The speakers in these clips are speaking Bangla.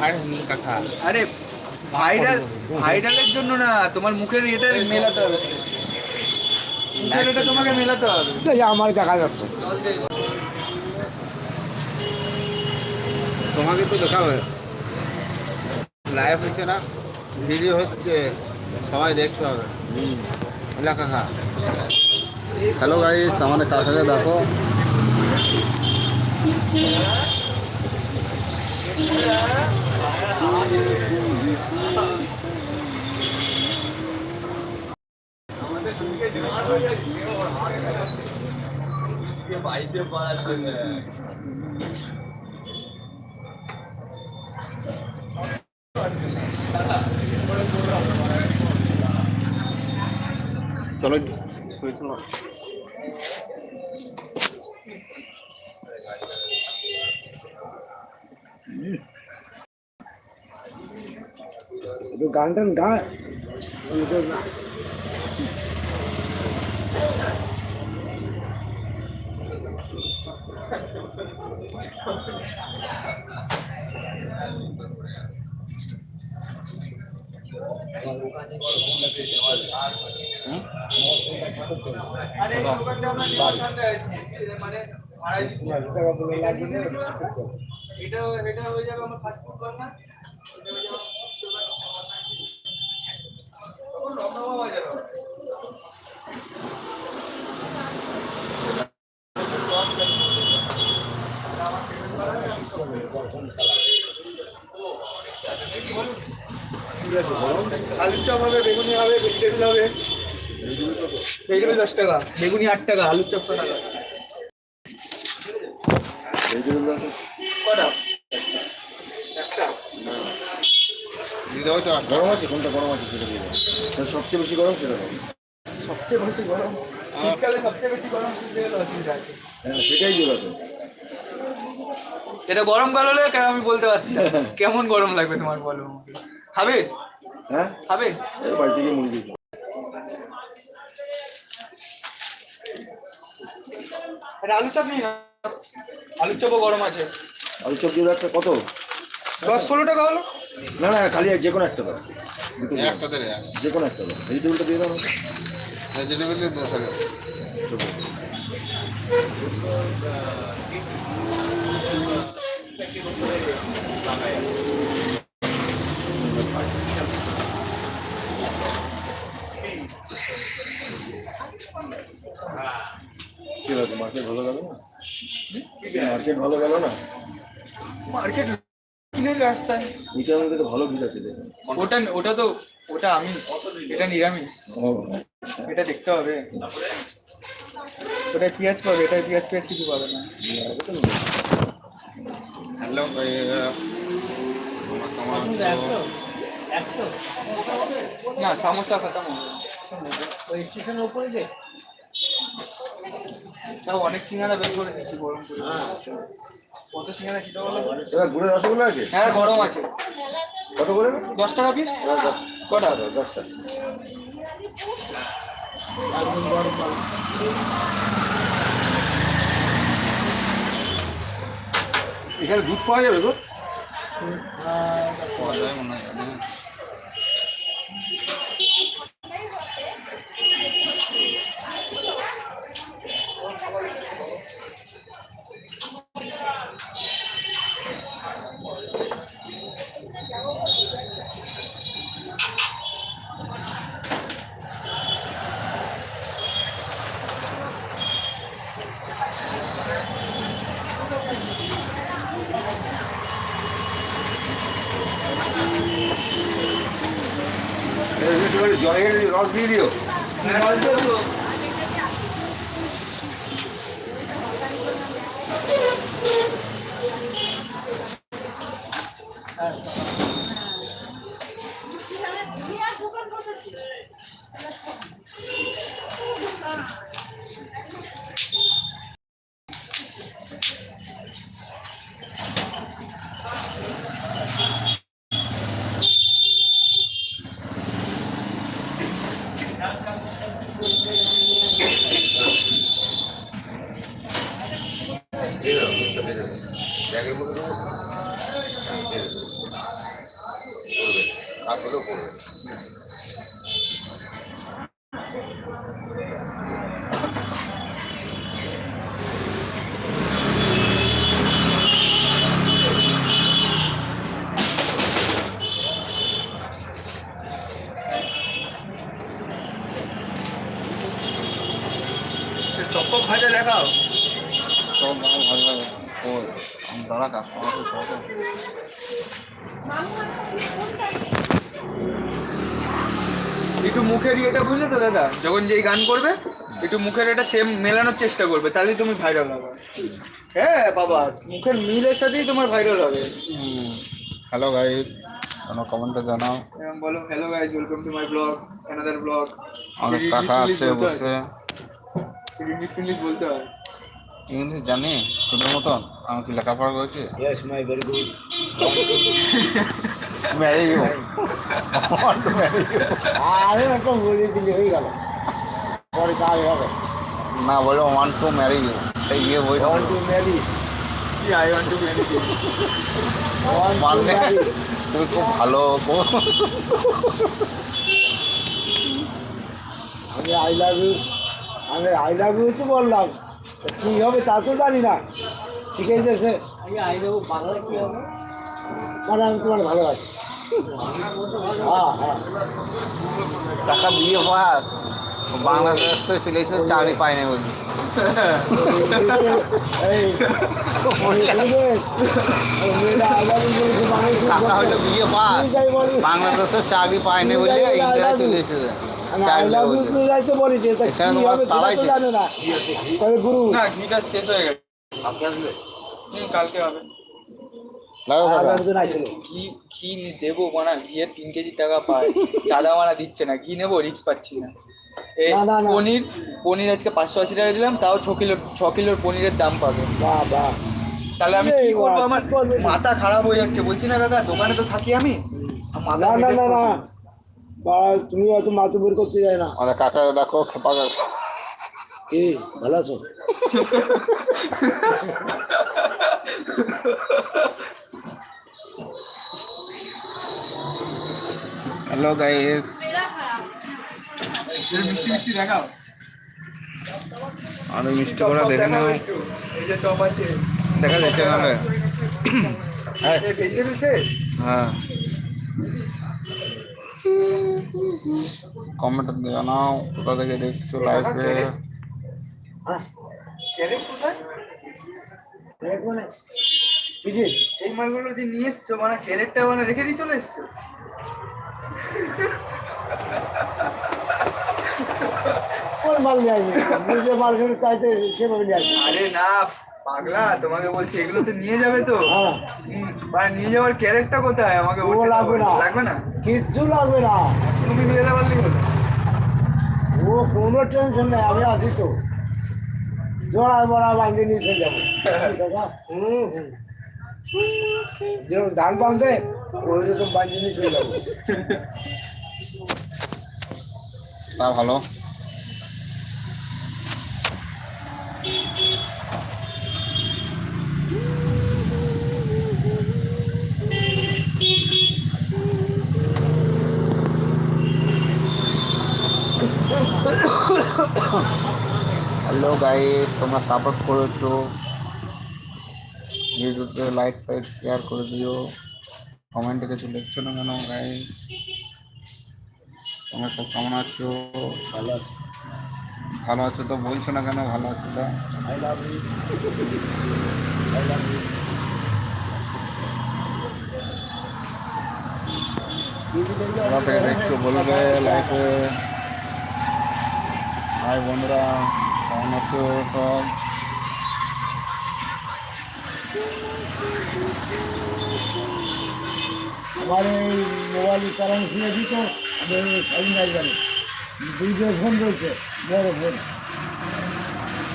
ভাইরাল কাকা আরে ভাইরাল ভাইরালের জন্য না তোমার মুখের এটা মেলাতে হবে। মুখের এটা তোমাকে মেলাতে হবে। আমার দেখা যাচ্ছে। তোমাকে তো দেখাবে। লাইভ হচ্ছে না ভিডিও হচ্ছে সবাই দেখতে হবে। এলা কাকা। হ্যালো গাইস আমাদের কাকাকে দেখো। চলো শুয়ে চলো একটু গান বলে লাগবে না এটা এটা হয়ে যাবে আমার ফাস্ট ফুড কর্নার এটা হয়ে যাবে আমার দোকান। তখন রমনামা বাজার হবে। আলুর চপ হবে, বেগুনি হবে হবে। দশ টাকা, বেগুনি আট টাকা, আলুর চপ ছ টাকা। দিতে হবে তো গরম আছে? কোনটা গরম আছে সেটা দিয়ে। সবচেয়ে বেশি গরম সেটা দাও। সবচেয়ে বেশি গরম? শীতকালে সবচেয়ে বেশি গরম অসুবিধা আছে। হ্যাঁ সেটাই দাও এটা গরমকাল হলে কেন আমি বলতে পারতাম কেমন গরম লাগবে তোমার বলো আমাকে। খাবে? হ্যাঁ? খাবে? এই বাড়ি থেকে মুড়ি দিয়ে এটা আলু চপ নেই না আলুর চপও গরম আছে। আলু চপ দিয়ে কত? দশ ষোলো টাকা হলো। না না খালি যে কোনো একটা দাও। একটা দেরে যে কোনো একটা দাও। ভেজিটেবলটা দিয়ে দাও। ভেজিটেবল মার্কেট ভালো গেল না? মার্কেট ভালো গেল না? মার্কেট কিনে রাস্তায়। মধ্যে তো ভালো ভিড় আছে ওটা ওটা তো ওটা আমিষ। এটা নিরামিষ। এটা দেখতে হবে। ওটায় পেঁয়াজ পাবে এটায় পেঁয়াজ পেঁয়াজ কিছু পাবে না। হ্যালো না সমস্যা খতম ওই স্টেশনের উপরে যে? তাও অনেক সিঙ্গারা বের করে দিচ্ছি গরম করে। কত সিঙ্গারা সেটা বলো। দাদা গুড়ের রসগোল্লা আছে? হ্যাঁ গরম আছে। কত করে? দশ টাকা পিস কটা দশটা এখানে দুধ পাওয়া যাবে গো? পাওয়া যায় মনে হয় জানি না। জলের রস দিয়ে দিও একটু মুখের ইয়েটা বুঝলে তো দাদা? যখন যেই গান করবে একটু মুখের এটা সেম মেলানোর চেষ্টা করবে তাহলেই তুমি ভাইরাল হবে। হ্যাঁ বাবা মুখের মিলের সাথেই তোমার ভাইরাল হবে। হ্যালো গাইজ কোনো কমেন্টে জানাও? এরকম বলো hello guys welcome to my blog another blog অনেক কাকা আছে বসে ইংলিশ ইংলিশ বলতে হয়। ইংলিশ জানি তোদের মতন? আমি কি লেখাপড়া করেছি yes my very good marry you marry you আরে একটা বলে দিলে হয়ে গেল। পরে কাজ হবে। না বলো ওয়ান টু ম্যারি ইউ এই ইয়ে বইটা ওয়ান টু ম্যারি কি I want to marry to মানে ম্যারি তুমি খুব ভালো। আমি আই লাভ ইউ আমি আই লাভ ইউ তো বললাম। কী হবে তা তো জানি না। শিখে হবে? মানে আমি তোমার ভালোবাসি। হ্যাঁ হ্যাঁ। কাকা বিয়ে পাস বাংলাদেশ তো চলে এসেছে চাকরি আমি যাই বলি বাংলাদেশে চাকরি পায়নি বলে ইন্ডিয়া চলে এসেছে। আই লাভ ইউ শুনে যাইতে বলেছে তা এখানে কী হবে সেটা জানে না। তবে গুরু? না ঘিটা শেষ হয়ে গেছে। হুম কালকে হবে। লাগো আই কাকা লাভ ইউ নাই ছিল ঘি ঘি দেবো মানা ঘিয়ের তিন কেজি টাকা পায়। দাদা মানা দিচ্ছে না ঘি নেব রিক্স পাচ্ছি না। এই। পনির পনির আজকে পাঁচশো আশি টাকা দিলাম তাও ছ কিলো ছ কিলোর পনিরের দাম পাবে। তাহলে আমি কি করব? আমার মাথা খারাপ হয়ে যাচ্ছে। বলছি না দাদা দোকানে তো থাকি আমি। মাথা বা তুমি অত মাথা বের করতে যায় না আমাদের কাকা দেখো খেপা কাকা কি ভালো আছো হ্যালো গাইস এই মিষ্টি করে দেখে আছে দেখা যাচ্ছে না রে হ্যাঁ এই ভেজিটেবল শেষ হ্যাঁ কমেন্ট জানাও কোথা থেকে দেখছ লাইভে এই মালগুলো যে নিয়ে এসছো মানে ক্যারেটটা মানে রেখে দিয়ে চলে এসছো? কোন মাল নিয়ে আসবে? মাল চাইতে সেভাবে নিয়ে আসবে। আরে না পাগলা তোমাকে বলছি এগুলো তো নিয়ে যাবে তো। হ্যাঁ। হুম, মানে নিয়ে যাওয়ার ক্যারেটটা কোথায়? আমাকে ও লাগবে না। লাগবে না? কিচ্ছু লাগবে না। তুমি নিয়ে যেতে পারলেই হলো ও কোনো টেনশন নেই আমি আছি তো। জোড়া বড়া বাঁধে নিয়ে চলে যাব। হুম হুম। যেরকম ধান বাঁধে ওই রকম বাঁধে নিয়ে চলে যাব। তা ভালো। হ্যালো গাইস তোমরা সাপোর্ট করো একটু। ইউটিউবে লাইক ফাইক শেয়ার করে দিও। কমেন্টে কিছু লিখছো না কেন গাইস তোমরা সব কেমন আছো? ভালো আছো। ভালো আছো তো? বলছো না কেন ভালো আছো তো? দেখছ বলবে লাইফে হাই বন্ধুরা কেমন আছো সব? আমার এই মোবাইল চালানো শুনেছি তো আমি জানি ফোন রয়েছে বড় ফোন।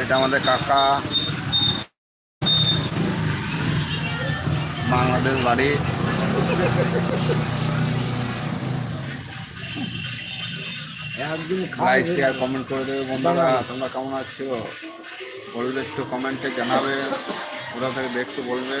এটা আমাদের কাকা। বাংলাদেশ বাড়ি। একদিন লাইক খাই শেয়ার কমেন্ট করে দেবে বন্ধুরা। তোমরা কেমন আছো? বলবে একটু কমেন্টে জানাবে। কোথা থেকে দেখছ বলবে।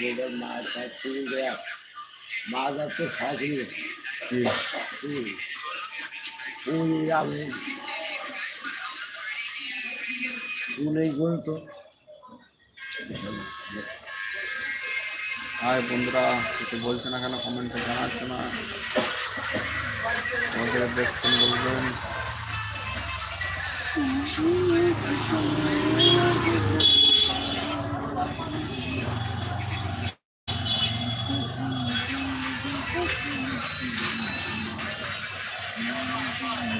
ওই মাছ টাছ তুলে দেয়া মাছ আর তো। ওই গুনতো হাই বন্ধুরা কিছু বলছে না কেন? কমেন্টে জানাচ্ছে না? আমাদের দেখছেন বলবেন। শাইনিং একটা রেড কালার